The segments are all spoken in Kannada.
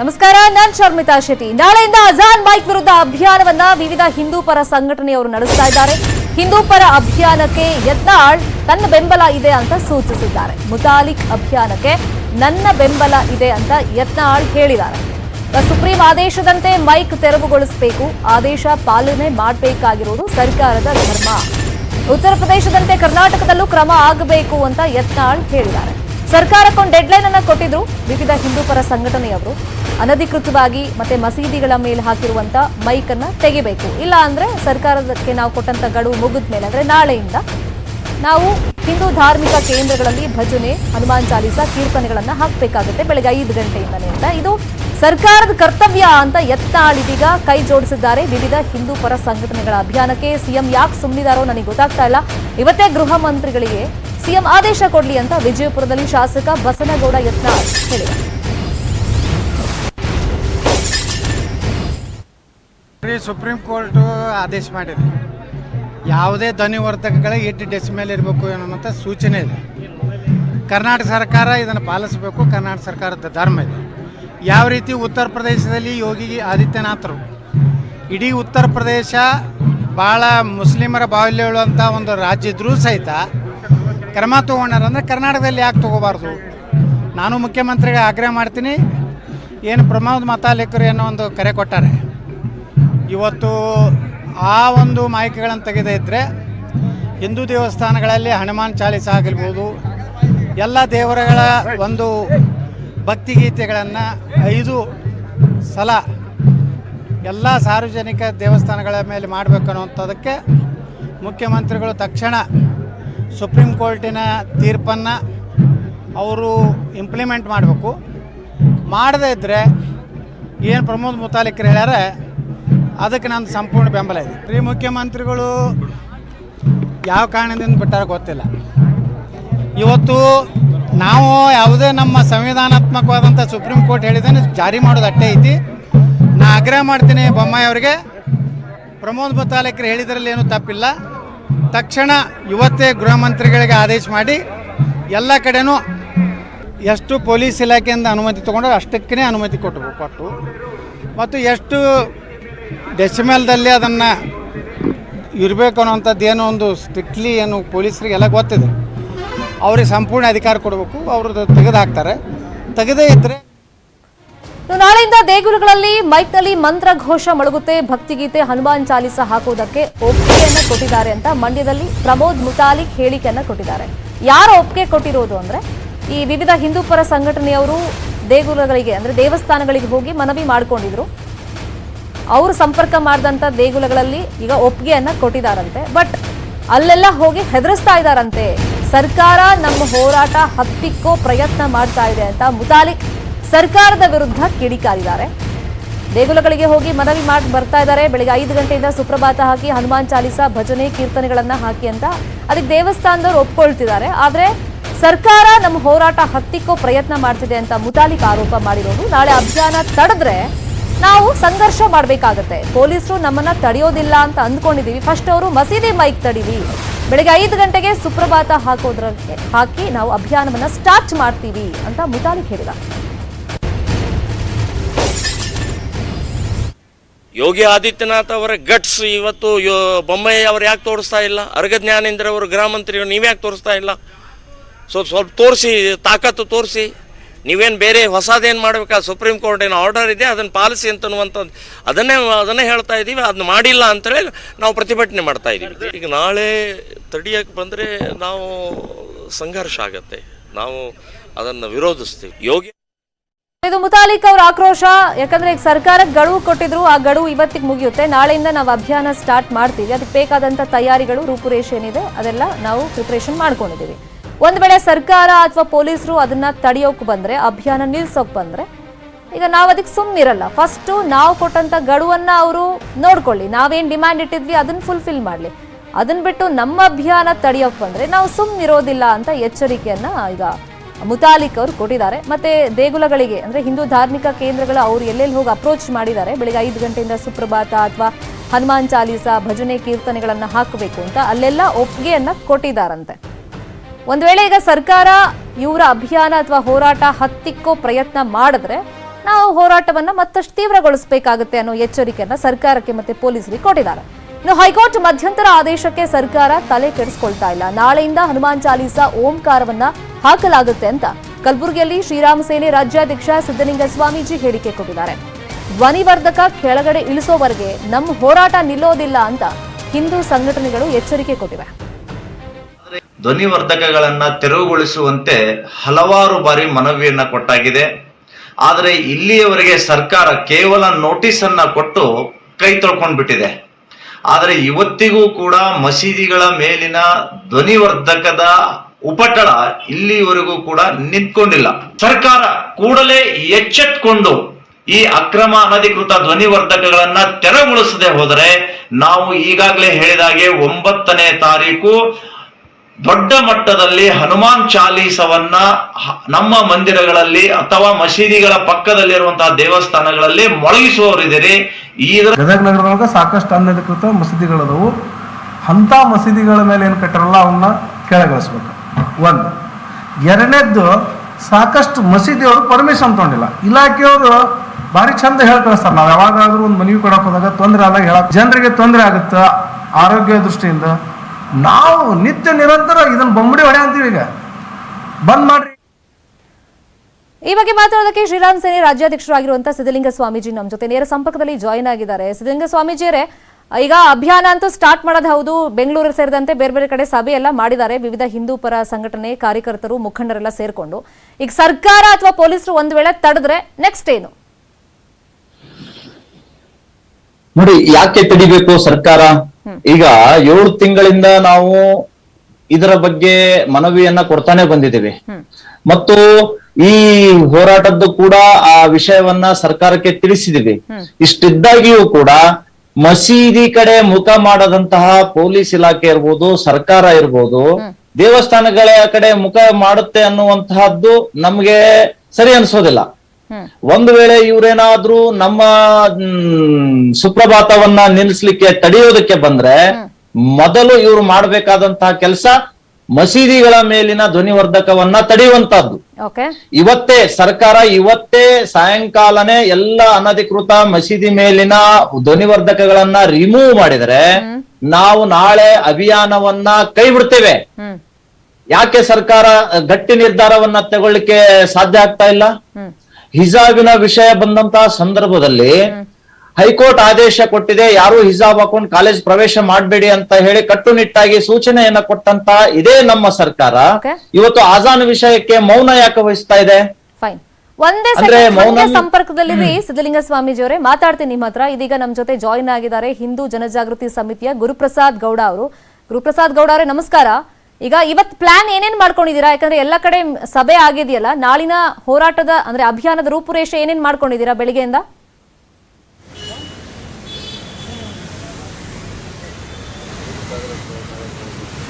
ನಮಸ್ಕಾರ, ನಾನ್ ಶರ್ಮಿತಾ ಶೆಟ್ಟಿ. ನಾಳೆಯಿಂದ ಅಜಾನ್ ಮೈಕ್ ವಿರುದ್ಧ ಅಭಿಯಾನವನ್ನ ವಿವಿಧ ಹಿಂದೂ ಪರ ಸಂಘಟನೆಯವರು ನಡೆಸ್ತಾ ಇದ್ದಾರೆ. ಹಿಂದೂ ಪರ ಅಭಿಯಾನಕ್ಕೆ ಯತ್ನಾಳ್ ತನ್ನ ಬೆಂಬಲ ಇದೆ ಅಂತ ಸೂಚಿಸಿದ್ದಾರೆ. ಮುತಾಲಿಕ್ ಅಭಿಯಾನಕ್ಕೆ ನನ್ನ ಬೆಂಬಲ ಇದೆ ಅಂತ ಯತ್ನಾಳ್ ಹೇಳಿದ್ದಾರೆ. ಸುಪ್ರೀಂ ಆದೇಶದಂತೆ ಮೈಕ್ ತೆರವುಗೊಳಿಸಬೇಕು. ಆದೇಶ ಪಾಲನೆ ಮಾಡಬೇಕಾಗಿರುವುದು ಸರ್ಕಾರದ ಧರ್ಮ. ಉತ್ತರ ಪ್ರದೇಶದಂತೆ ಕರ್ನಾಟಕದಲ್ಲೂ ಕ್ರಮ ಆಗಬೇಕು ಅಂತ ಯತ್ನಾಳ್ ಹೇಳಿದ್ದಾರೆ. ಸರ್ಕಾರಕ್ಕೊಂದು ಡೆಡ್ಲೈನ್ ಅನ್ನ ಕೊಟ್ಟಿದ್ರು. ವಿವಿಧ ಹಿಂದೂ ಪರ ಸಂಘಟನೆಯವರು ಅನಧಿಕೃತವಾಗಿ ಮತ್ತೆ ಮಸೀದಿಗಳ ಮೇಲೆ ಹಾಕಿರುವಂತ ಮೈಕ್ ಅನ್ನ ತೆಗಿಬೇಕು. ಇಲ್ಲ ಅಂದ್ರೆ ಸರ್ಕಾರಕ್ಕೆ ನಾವು ಕೊಟ್ಟಂತ ಗಡುವು ಮುಗಿದ ಮೇಲೆ ಅಂದ್ರೆ ನಾಳೆಯಿಂದ ನಾವು ಹಿಂದೂ ಧಾರ್ಮಿಕ ಕೇಂದ್ರಗಳಲ್ಲಿ ಭಜನೆ, ಹನುಮಾನ್ ಚಾಲೀಸ ಕೀರ್ತನೆಗಳನ್ನ ಹಾಕಬೇಕಾಗುತ್ತೆ ಬೆಳಗ್ಗೆ ಐದು ಗಂಟೆಯಿಂದನೇ ಅಂತ. ಇದು ಸರ್ಕಾರದ ಕರ್ತವ್ಯ ಅಂತ ಎತ್ತಾಳಿದೀಗ ಕೈ ಜೋಡಿಸಿದ್ದಾರೆ ವಿವಿಧ ಹಿಂದೂ ಪರ ಸಂಘಟನೆಗಳ ಅಭಿಯಾನಕ್ಕೆ ಸಿಎಂ ಯಾಕೆ ಸುಮ್ಮನಿದಾರೋ ನನಗೆ ಗೊತ್ತಾಗ್ತಾ ಇಲ್ಲ. ಇವತ್ತೇ ಗೃಹ ಮಂತ್ರಿಗಳಿಗೆ ಸಿಎಂ ಆದೇಶ ಕೊಡಲಿ ಅಂತ ವಿಜಯಪುರದಲ್ಲಿ ಶಾಸಕ ಬಸನಗೌಡ ಯತ್ನ ಹೇಳಿದರು. ಸುಪ್ರೀಂ ಕೋರ್ಟು ಆದೇಶ ಮಾಡಿದೆ. ಯಾವುದೇ ಧ್ವನಿವರ್ಧಕಗಳಿಗೆ ಎಷ್ಟು ಡೆಸಿಮೇಲ್ ಇರಬೇಕು ಅನ್ನೋಂಥ ಸೂಚನೆ ಇದೆ. ಕರ್ನಾಟಕ ಸರ್ಕಾರ ಇದನ್ನು ಪಾಲಿಸಬೇಕು. ಕರ್ನಾಟಕ ಸರ್ಕಾರದ ಧರ್ಮ ಇದೆ. ಯಾವ ರೀತಿ ಉತ್ತರ ಪ್ರದೇಶದಲ್ಲಿ ಯೋಗಿ ಆದಿತ್ಯನಾಥರು? ಇಡೀ ಉತ್ತರ ಪ್ರದೇಶ ಭಾಳ ಮುಸ್ಲಿಮರ ಬಾಹುಲ್ಯ ಹೇಳುವಂಥ ಒಂದು ರಾಜ್ಯ ಇದ್ರೂ ಸಹಿತ ಕ್ರಮ ಅಂದರೆ ಕರ್ನಾಟಕದಲ್ಲಿ ಯಾಕೆ ತೊಗೋಬಾರ್ದು? ನಾನು ಮುಖ್ಯಮಂತ್ರಿಗೆ ಆಗ್ರಹ ಮಾಡ್ತೀನಿ. ಏನು ಪ್ರಮೋದ್ ಮತಾಲೇಖರು ಅನ್ನೋ ಒಂದು ಕರೆ ಕೊಟ್ಟಾರೆ. ಇವತ್ತು ಆ ಒಂದು ಮಾಹಿತಿಗಳನ್ನು ತೆಗೆದೇ ಇದ್ದರೆ ಹಿಂದೂ ದೇವಸ್ಥಾನಗಳಲ್ಲಿ ಹನುಮಾನ್ ಚಾಲೀಸ ಆಗಿರ್ಬೋದು, ಎಲ್ಲ ದೇವರುಗಳ ಒಂದು ಭಕ್ತಿಗೀತೆಗಳನ್ನು ಐದು ಸಲ ಎಲ್ಲ ಸಾರ್ವಜನಿಕ ದೇವಸ್ಥಾನಗಳ ಮೇಲೆ ಮಾಡಬೇಕು ಅನ್ನುವಂಥದ್ದಕ್ಕೆ ಮುಖ್ಯಮಂತ್ರಿಗಳು ತಕ್ಷಣ ಸುಪ್ರೀಂ ಕೋರ್ಟಿನ ತೀರ್ಪನ್ನು ಅವರು ಇಂಪ್ಲಿಮೆಂಟ್ ಮಾಡಬೇಕು. ಮಾಡದೇ ಇದ್ದರೆ ಏನು ಪ್ರಮೋದ್ ಮುತಾಲಿಕರು ಹೇಳ್ಯಾರ, ಅದಕ್ಕೆ ನಂದು ಸಂಪೂರ್ಣ ಬೆಂಬಲ ಇದೆ. ಪ್ರೀ ಮುಖ್ಯಮಂತ್ರಿಗಳು ಯಾವ ಕಾರಣದಿಂದ ಬಿಟ್ಟಾರ ಗೊತ್ತಿಲ್ಲ. ಇವತ್ತು ನಾವು ಯಾವುದೇ ನಮ್ಮ ಸಂವಿಧಾನಾತ್ಮಕವಾದಂಥ ಸುಪ್ರೀಂ ಕೋರ್ಟ್ ಹೇಳಿದ್ದೇನೆ, ಜಾರಿ ಮಾಡೋದು ಅಟ್ಟೆ ಐತಿ. ನಾ ಆಗ್ರಹ ಮಾಡ್ತೀನಿ ಬೊಮ್ಮಾಯಿ ಅವರಿಗೆ. ಪ್ರಮೋದ್ ಮುತಾಲಿಕರು ಹೇಳಿದ್ರಲ್ಲಿ ಏನೂ ತಪ್ಪಿಲ್ಲ. ತಕ್ಷಣ ಇವತ್ತೇ ಗೃಹ ಮಂತ್ರಿಗಳಿಗೆ ಆದೇಶ ಮಾಡಿ, ಎಲ್ಲ ಕಡೆನೂ ಎಷ್ಟು ಪೊಲೀಸ್ ಇಲಾಖೆಯಿಂದ ಅನುಮತಿ ತೊಗೊಂಡ್ರೆ ಅಷ್ಟಕ್ಕೇ ಅನುಮತಿ ಕೊಟ್ಟು ಕೊಟ್ಟು, ಮತ್ತು ಎಷ್ಟು ಡೆಸಿಮೆಲ್ದಲ್ಲಿ ಅದನ್ನು ಇರಬೇಕು ಅನ್ನೋಂಥದ್ದು ಏನೋ ಒಂದು ಸ್ಟ್ರಿಕ್ಟ್ಲಿ ಏನು ಪೊಲೀಸರಿಗೆಲ್ಲ ಗೊತ್ತಿದೆ. ಅವ್ರಿಗೆ ಸಂಪೂರ್ಣ ಅಧಿಕಾರ ಕೊಡಬೇಕು ಅವರು ತೆಗೆದು ಹಾಕ್ತಾರೆ ತೆಗೆದೇ ಇದ್ದರೆ ನಾಳೆಯಿಂದ ದೇಗುಲಗಳಲ್ಲಿ ಮೈಕ್ನಲ್ಲಿ ಮಂತ್ರ ಘೋಷ ಮೊಳಗುತ್ತೆ. ಭಕ್ತಿಗೀತೆ ಹನುಮಾನ್ ಚಾಲಿಸ ಹಾಕುವುದಕ್ಕೆ ಒಪ್ಪಿಗೆಯನ್ನ ಕೊಟ್ಟಿದ್ದಾರೆ ಅಂತ ಮಂಡ್ಯದಲ್ಲಿ ಪ್ರಮೋದ್ ಮುತಾಲಿಕ್ ಹೇಳಿಕೆಯನ್ನ ಕೊಟ್ಟಿದ್ದಾರೆ. ಯಾರು ಒಪ್ಪಿಗೆ ಕೊಟ್ಟಿರೋದು ಅಂದ್ರೆ, ಈ ವಿವಿಧ ಹಿಂದೂ ಪರ ಸಂಘಟನೆಯವರು ದೇಗುಲಗಳಿಗೆ ಅಂದ್ರೆ ದೇವಸ್ಥಾನಗಳಿಗೆ ಹೋಗಿ ಮನವಿ ಮಾಡ್ಕೊಂಡಿದ್ರು. ಅವರು ಸಂಪರ್ಕ ಮಾಡಿದಂತ ದೇಗುಲಗಳಲ್ಲಿ ಈಗ ಒಪ್ಪಿಗೆಯನ್ನ ಕೊಟ್ಟಿದ್ದಾರಂತೆ ಬಟ್ ಅಲ್ಲೆಲ್ಲ ಹೋಗಿ ಹೆದರಿಸ್ತಾ ಇದ್ದಾರಂತೆ ಸರ್ಕಾರ ನಮ್ಮ ಹೋರಾಟ ಹತ್ತಿಕ್ಕೋ ಪ್ರಯತ್ನ ಮಾಡ್ತಾ ಇದೆ ಅಂತ ಮುತಾಲಿಕ್ ಸರ್ಕಾರದ ವಿರುದ್ಧ ಕಿಡಿಕಾರಿದ್ದಾರೆ. ದೇಗುಲಗಳಿಗೆ ಹೋಗಿ ಮನವಿ ಮಾಡಿ ಬರ್ತಾ ಇದ್ದಾರೆ. ಬೆಳಿಗ್ಗೆ ಐದು ಗಂಟೆಯಿಂದ ಸುಪ್ರಭಾತ ಹಾಕಿ ಹನುಮಾನ್ ಚಾಲಿಸ, ಭಜನೆ, ಕೀರ್ತನೆಗಳನ್ನ ಹಾಕಿ ಅಂತ ಅದಕ್ಕೆ ದೇವಸ್ಥಾನದವರು ಒಪ್ಕೊಳ್ತಿದ್ದಾರೆ. ಆದ್ರೆ ಸರ್ಕಾರ ನಮ್ಮ ಹೋರಾಟ ಹತ್ತಿಕ್ಕೋ ಪ್ರಯತ್ನ ಮಾಡ್ತಿದೆ ಅಂತ ಮುತಾಲಿಕ್ ಆರೋಪ ಮಾಡಿರೋದು. ನಾಳೆ ಅಭಿಯಾನ ತಡೆದ್ರೆ ನಾವು ಸಂಘರ್ಷ ಮಾಡಬೇಕಾಗತ್ತೆ. ಪೊಲೀಸರು ನಮ್ಮನ್ನ ತಡೆಯೋದಿಲ್ಲ ಅಂತ ಅಂದ್ಕೊಂಡಿದ್ದೀವಿ. ಫಸ್ಟ್ ಅವರು ಮಸೀದಿ ಮೈಕ್ ತಡೀವಿ ಬೆಳಗ್ಗೆ ಐದು ಗಂಟೆಗೆ ಸುಪ್ರಭಾತ ಹಾಕೋದ್ರಂತೆ ಹಾಕಿ ನಾವು ಅಭಿಯಾನವನ್ನ ಸ್ಟಾರ್ಟ್ ಮಾಡ್ತೀವಿ ಅಂತ ಮುತಾಲಿಕ್ ಹೇಳಿದ. ಯೋಗಿ ಆದಿತ್ಯನಾಥ್ ಅವರ ಗಟ್ಸ್ ಇವತ್ತು ಯೋ ಬೊಮ್ಮಯ್ಯ ಅವ್ರು ಯಾಕೆ ತೋರಿಸ್ತಾ ಇಲ್ಲ? ಅರ್ಗ ಜ್ಞಾನೇಂದ್ರ ಅವರು ಗೃಹ ಮಂತ್ರಿ ನೀವ್ಯಾಕೆ ತೋರಿಸ್ತಾ ಇಲ್ಲ? ಸ್ವಲ್ಪ ಸ್ವಲ್ಪ ತೋರಿಸಿ, ತಾಕತ್ತು ತೋರಿಸಿ. ನೀವೇನು ಬೇರೆ ಹೊಸದೇನು ಆ ಸುಪ್ರೀಂ ಕೋರ್ಟ್ ಏನು ಆರ್ಡರ್ ಇದೆ ಅದನ್ನು ಪಾಲಿಸಿ ಅಂತನ್ನುವಂಥದ್ದು. ಅದನ್ನೇ ಅದನ್ನೇ ಹೇಳ್ತಾ ಇದ್ದೀವಿ ಅದನ್ನ ಮಾಡಿಲ್ಲ ಅಂತೇಳಿ ನಾವು ಪ್ರತಿಭಟನೆ ಮಾಡ್ತಾ ಇದ್ದೀವಿ ಈಗ ನಾಳೆ ತಡಿಯಕ್ಕೆ ಬಂದರೆ ನಾವು ಸಂಘರ್ಷ ಆಗತ್ತೆ. ನಾವು ಅದನ್ನು ವಿರೋಧಿಸ್ತೀವಿ. ಯೋಗಿ ಇದು ಮುತಾಲಿಕ್ ಅವ್ರ ಆಕ್ರೋಶ. ಯಾಕಂದ್ರೆ ಈಗ ಸರ್ಕಾರಕ್ಕೆ ಗಡುವು ಕೊಟ್ಟಿದ್ರು, ಆ ಗಡುವು ಇವತ್ತಿಗೆ ಮುಗಿಯುತ್ತೆ. ನಾಳೆಯಿಂದ ನಾವು ಅಭಿಯಾನ ಸ್ಟಾರ್ಟ್ ಮಾಡ್ತೀವಿ. ಅದಕ್ಕೆ ಬೇಕಾದಂತ ತಯಾರಿಗಳು, ರೂಪುರೇಷೆ ಏನಿದೆ, ಅದೆಲ್ಲ ನಾವು ಪ್ರಿಪರೇಷನ್ ಮಾಡ್ಕೊಂಡಿದ್ದೀವಿ. ಒಂದ್ ವೇಳೆ ಸರ್ಕಾರ ಅಥವಾ ಪೊಲೀಸರು ಅದನ್ನ ತಡೆಯೋಕೆ ಬಂದ್ರೆ, ಅಭಿಯಾನ ನಿಲ್ಸೋಕ್ ಬಂದ್ರೆ, ಈಗ ನಾವು ಅದಕ್ಕೆ ಸುಮ್ಮನಿರಲ್ಲ ಫಸ್ಟ್ ನಾವು ಕೊಟ್ಟಂತ ಗಡುವನ್ನ ಅವರು ನೋಡ್ಕೊಳ್ಳಿ. ನಾವೇನ್ ಡಿಮ್ಯಾಂಡ್ ಇಟ್ಟಿದ್ವಿ ಅದನ್ನ ಫುಲ್ಫಿಲ್ ಮಾಡ್ಲಿ. ಅದನ್ನ ಬಿಟ್ಟು ನಮ್ಮ ಅಭಿಯಾನ ತಡೆಯೋಕೆ ಬಂದ್ರೆ ನಾವು ಸುಮ್ಮನಿರೋದಿಲ್ಲ ಅಂತ ಎಚ್ಚರಿಕೆಯನ್ನ ಈಗ ಮುತಾಲಿಕ್ ಅವರು ಕೊಟ್ಟಿದ್ದಾರೆ. ಮತ್ತೆ ದೇಗುಲಗಳಿಗೆ, ಅಂದ್ರೆ ಹಿಂದೂ ಧಾರ್ಮಿಕ ಕೇಂದ್ರಗಳು ಅವರು ಎಲ್ಲೆಲ್ಲಿ ಹೋಗಿ ಅಪ್ರೋಚ್ ಮಾಡಿದ್ದಾರೆ, ಬೆಳಿಗ್ಗೆ ಐದು ಗಂಟೆಯಿಂದ ಸುಪ್ರಭಾತ ಅಥವಾ ಹನುಮಾನ್ ಚಾಲೀಸ ಭಜನೆ ಕೀರ್ತನೆಗಳನ್ನ ಹಾಕಬೇಕು ಅಂತ ಅಲ್ಲೆಲ್ಲ ಒಪ್ಪಿಗೆಯನ್ನ ಕೊಟ್ಟಿದ್ದಾರಂತೆ. ಒಂದ್ ವೇಳೆ ಈಗ ಸರ್ಕಾರ ಇವರ ಅಭಿಯಾನ ಅಥವಾ ಹೋರಾಟ ಹತ್ತಿಕ್ಕೋ ಪ್ರಯತ್ನ ಮಾಡಿದ್ರೆ ನಾವು ಹೋರಾಟವನ್ನು ಮತ್ತಷ್ಟು ತೀವ್ರಗೊಳಿಸಬೇಕಾಗುತ್ತೆ ಅನ್ನೋ ಎಚ್ಚರಿಕೆಯನ್ನು ಸರ್ಕಾರಕ್ಕೆ ಮತ್ತೆ ಪೊಲೀಸರಿಗೆ ಕೊಟ್ಟಿದ್ದಾರೆ. ಇನ್ನು ಹೈಕೋರ್ಟ್ ಮಧ್ಯಂತರ ಆದೇಶಕ್ಕೆ ಸರ್ಕಾರ ತಲೆ ಕೆಡಿಸ್ಕೊಳ್ತಾ ಇಲ್ಲ. ನಾಳೆಯಿಂದ ಹನುಮಾನ್ ಚಾಲೀಸಾ ಓಂಕಾರವನ್ನ ಹಾಕಲಾಗುತ್ತೆ ಅಂತ ಕಲಬುರಗಿಯಲ್ಲಿ ಶ್ರೀರಾಮ ಸೇನೆ ರಾಜ್ಯಾಧ್ಯಕ್ಷ ಸಿದ್ದಲಿಂಗ ಸ್ವಾಮೀಜಿ ಹೇಳಿಕೆ ಕೊಟ್ಟಿದ್ದಾರೆ. ಧ್ವನಿವರ್ಧಕ ಕೆಳಗಡೆ ಇಳಿಸೋವರೆಗೆ ನಮ್ಮ ಹೋರಾಟ ನಿಲ್ಲೋದಿಲ್ಲ ಅಂತ ಹಿಂದೂ ಸಂಘಟನೆಗಳು ಎಚ್ಚರಿಕೆ ಕೊಟ್ಟಿವೆ. ಧ್ವನಿವರ್ಧಕಗಳನ್ನ ತೆರವುಗೊಳಿಸುವಂತೆ ಹಲವಾರು ಬಾರಿ ಮನವಿಯನ್ನ ಕೊಟ್ಟಾಗಿದೆ. ಆದರೆ ಇಲ್ಲಿಯವರೆಗೆ ಸರ್ಕಾರ ಕೇವಲ ನೋಟಿಸ್ ಅನ್ನ ಕೊಟ್ಟು ಕೈ ತೊಳ್ಕೊಂಡ್ಬಿಟ್ಟಿದೆ. ಆದರೆ ಇವತ್ತಿಗೂ ಕೂಡ ಮಸೀದಿಗಳ ಮೇಲಿನ ಧ್ವನಿವರ್ಧಕದ ಉಪಟಳ ಇಲ್ಲಿವರೆಗೂ ಕೂಡ ನಿಂತ್ಕೊಂಡಿಲ್ಲ. ಸರ್ಕಾರ ಕೂಡಲೇ ಎಚ್ಚೆತ್ಕೊಂಡು ಈ ಅಕ್ರಮ ಅನಧಿಕೃತ ಧ್ವನಿವರ್ಧಕಗಳನ್ನ ತೆರವುಗೊಳಿಸದೆ ಹೋದರೆ ನಾವು ಈಗಾಗಲೇ ಹೇಳಿದಾಗೆ ಒಂಬತ್ತನೇ ತಾರೀಕು ದೊಡ್ಡ ಮಟ್ಟದಲ್ಲಿ ಹನುಮಾನ್ ಚಾಲೀಸವನ್ನ ನಮ್ಮ ಮಂದಿರಗಳಲ್ಲಿ ಅಥವಾ ಮಸೀದಿಗಳ ಪಕ್ಕದಲ್ಲಿರುವಂತಹ ದೇವಸ್ಥಾನಗಳಲ್ಲಿ ಮೊಳಗಿಸುವವರಿದ್ದೀರಿ. ಇದರ ಗದಗ ನಗರದೊಳಗೆ ಸಾಕಷ್ಟು ಅನಧಿಕೃತ ಮಸೀದಿಗಳದವು. ಅಂಥ ಮಸೀದಿಗಳ ಮೇಲೆ ಏನು ಕಟ್ಟಾರಲ್ಲ ಅವನ್ನ ಕೆಳಗಳಿಸ್ಬೇಕು. ಒಂದು, ಎರಡನೇದ್ದು ಸಾಕಷ್ಟು ಮಸೀದಿಯವರು ಪರ್ಮಿಷನ್ ತೊಗೊಂಡಿಲ್ಲ. ಇಲಾಖೆಯವರು ಭಾರಿ ಚಂದ ಹೇಳಿ ಕಳಿಸ್ತಾರೆ ನಾವು ಯಾವಾಗಾದ್ರೂ ಒಂದು ಮನವಿ ಕೊಡಕ್ಕೆ ಹೋದಾಗ ತೊಂದರೆ ಆದಾಗ ಹೇಳಕ್ ಜನರಿಗೆ ತೊಂದರೆ ಆಗುತ್ತೆ? ಆರೋಗ್ಯ ದೃಷ್ಟಿಯಿಂದ. ನಾವು ನಿತ್ಯ ನಿರಂತರ ಇದನ್ನ ಬೊಂಬಡಿ ಹೊಡೆ ಅಂತೀವಿ ಈಗ. ಬಂದ್ ಮಾಡ್ರಿ. ಈ ಬಗ್ಗೆ ಮಾತಾಡೋದಕ್ಕೆ ಶ್ರೀರಾಮ್ ಸೇನೆ ರಾಜ್ಯಾಧ್ಯಕ್ಷರಾಗಿರುವಂತಹ ಸಿದ್ದಲಿಂಗ ಸ್ವಾಮೀಜಿ ನಮ್ಮ ಜೊತೆ ನೇರ ಸಂಪರ್ಕದಲ್ಲಿ ಜಾಯಿನ್ ಆಗಿದ್ದಾರೆ. ಸಿದ್ದಲಿಂಗ ಸ್ವಾಮೀಜಿಯರೇ ಈಗ ಅಭಿಯಾನ ಅಂತೂ ಸ್ಟಾರ್ಟ್ ಮಾಡೋದು ಹೌದು. ಬೆಂಗಳೂರು ಸೇರಿದಂತೆ ಬೇರೆ ಬೇರೆ ಕಡೆ ಸಭೆ ಎಲ್ಲ ಮಾಡಿದ್ದಾರೆ. ವಿವಿಧ ಹಿಂದೂ ಪರ ಸಂಘಟನೆ ಕಾರ್ಯಕರ್ತರು ಮುಖಂಡರೆಲ್ಲ ಸೇರ್ಕೊಂಡು. ಈಗ ಸರ್ಕಾರ ಅಥವಾ ಪೊಲೀಸರು ಒಂದ್ ವೇಳೆ ತಡೆದ್ರೆ ನೆಕ್ಸ್ಟ್ ಏನು? ನೋಡಿ ಯಾಕೆ ತಡಿಬೇಕು ಸರ್ಕಾರ? ಈಗ ಏಳು ತಿಂಗಳಿಂದ ನಾವು ಇದರ ಬಗ್ಗೆ ಮನವಿಯನ್ನ ಕೊಡ್ತಾನೆ ಬಂದಿದ್ದೀವಿ. ಮತ್ತು ಈ ಹೋರಾಟದ್ದು ಕೂಡ ಆ ವಿಷಯವನ್ನ ಸರ್ಕಾರಕ್ಕೆ ತಿಳಿಸಿದಿವಿ ಇಷ್ಟಿದ್ದಾಗಿಯೂ ಕೂಡ ಮಸೀದಿ ಕಡೆ ಮುಖ ಮಾಡದಂತಹ ಪೊಲೀಸ್ ಇಲಾಖೆ ಇರ್ಬೋದು ಸರ್ಕಾರ ಇರ್ಬೋದು ದೇವಸ್ಥಾನಗಳ ಕಡೆ ಮುಖ ಮಾಡುತ್ತೆ ಅನ್ನುವಂತಹದ್ದು ನಮ್ಗೆ ಸರಿ ಅನ್ಸೋದಿಲ್ಲ. ಒಂದು ವೇಳೆ ಇವ್ರೇನಾದ್ರೂ ನಮ್ಮ ಸುಪ್ರಭಾತವನ್ನ ನಿಲ್ಲಿಸ್ಲಿಕ್ಕೆ ತಡೆಯೋದಕ್ಕೆ ಬಂದ್ರೆ ಮೊದಲು ಇವ್ರು ಮಾಡಬೇಕಾದಂತಹ ಕೆಲಸ ಮಸೀದಿಗಳ ಮೇಲಿನ ಧ್ವನಿವರ್ಧಕವನ್ನ ತಡೆಯುವಂತಹದ್ದು ಇವತ್ತೇ ಸರ್ಕಾರ ಇವತ್ತೇ ಸಾಯಂಕಾಲನೇ ಎಲ್ಲ ಅನಧಿಕೃತ ಮಸೀದಿ ಮೇಲಿನ ಧ್ವನಿವರ್ಧಕಗಳನ್ನ ರಿಮೂವ್ ಮಾಡಿದರೆ ನಾವು ನಾಳೆ ಅಭಿಯಾನವನ್ನ ಕೈ ಬಿಡ್ತೇವೆ ಯಾಕೆ ಸರ್ಕಾರ ಗಟ್ಟಿ ನಿರ್ಧಾರವನ್ನ ತಗೊಳ್ಳಿಕ್ಕೆ ಸಾಧ್ಯ ಆಗ್ತಾ ಇಲ್ಲ? ಹಿಜಾಬಿನ ವಿಷಯ ಬಂದಂತಹ ಸಂದರ್ಭದಲ್ಲಿ ಹೈಕೋರ್ಟ್ ಆದೇಶ ಕೊಟ್ಟಿದೆ ಯಾರು ಹಿಜಾಬ್ ಹಾಕೊಂಡು ಕಾಲೇಜ್ ಪ್ರವೇಶ ಮಾಡಬೇಡಿ ಅಂತ ಹೇಳಿ ಕಟ್ಟುನಿಟ್ಟಾಗಿ ಸೂಚನೆಯನ್ನ ಕೊಟ್ಟಂತ ಇದೇ ನಮ್ಮ ಸರ್ಕಾರ. ಇವತ್ತು ಆಜಾನ್ ವಿಷಯಕ್ಕೆ ಮೌನ ಯಾಕೆ ವಹಿಸ್ತಾ ಇದೆ? ಫೈನ್ ಒಂದೇ ಸಂಪರ್ಕದಲ್ಲಿರಿ ಸಿದ್ದಲಿಂಗ ಸ್ವಾಮೀಜಿ ಅವರೇ ಮಾತಾಡ್ತೀನಿ ನಿಮ್ಮ ಹತ್ರ. ಇದೀಗ ನಮ್ಮ ಜೊತೆ ಜಾಯಿನ್ ಆಗಿದ್ದಾರೆ ಹಿಂದೂ ಜನಜಾಗೃತಿ ಸಮಿತಿಯ ಗುರುಪ್ರಸಾದ್ ಗೌಡ ಅವರು. ಗುರುಪ್ರಸಾದ್ ಗೌಡ ಅವರೇ ನಮಸ್ಕಾರ. ಈಗ ಇವತ್ ಪ್ಲಾನ್ ಏನೇನ್ ಮಾಡ್ಕೊಂಡಿದ್ದೀರಾ? ಯಾಕಂದ್ರೆ ಎಲ್ಲ ಕಡೆ ಸಭೆ ಆಗಿದೆಯಲ್ಲ ನಾಳಿನ ಹೋರಾಟದ ಅಂದ್ರೆ ಅಭಿಯಾನದ ರೂಪುರೇಷೆ ಏನೇನ್ ಮಾಡ್ಕೊಂಡಿದ್ದೀರಾ ಬೆಳಿಗ್ಗೆಯಿಂದ?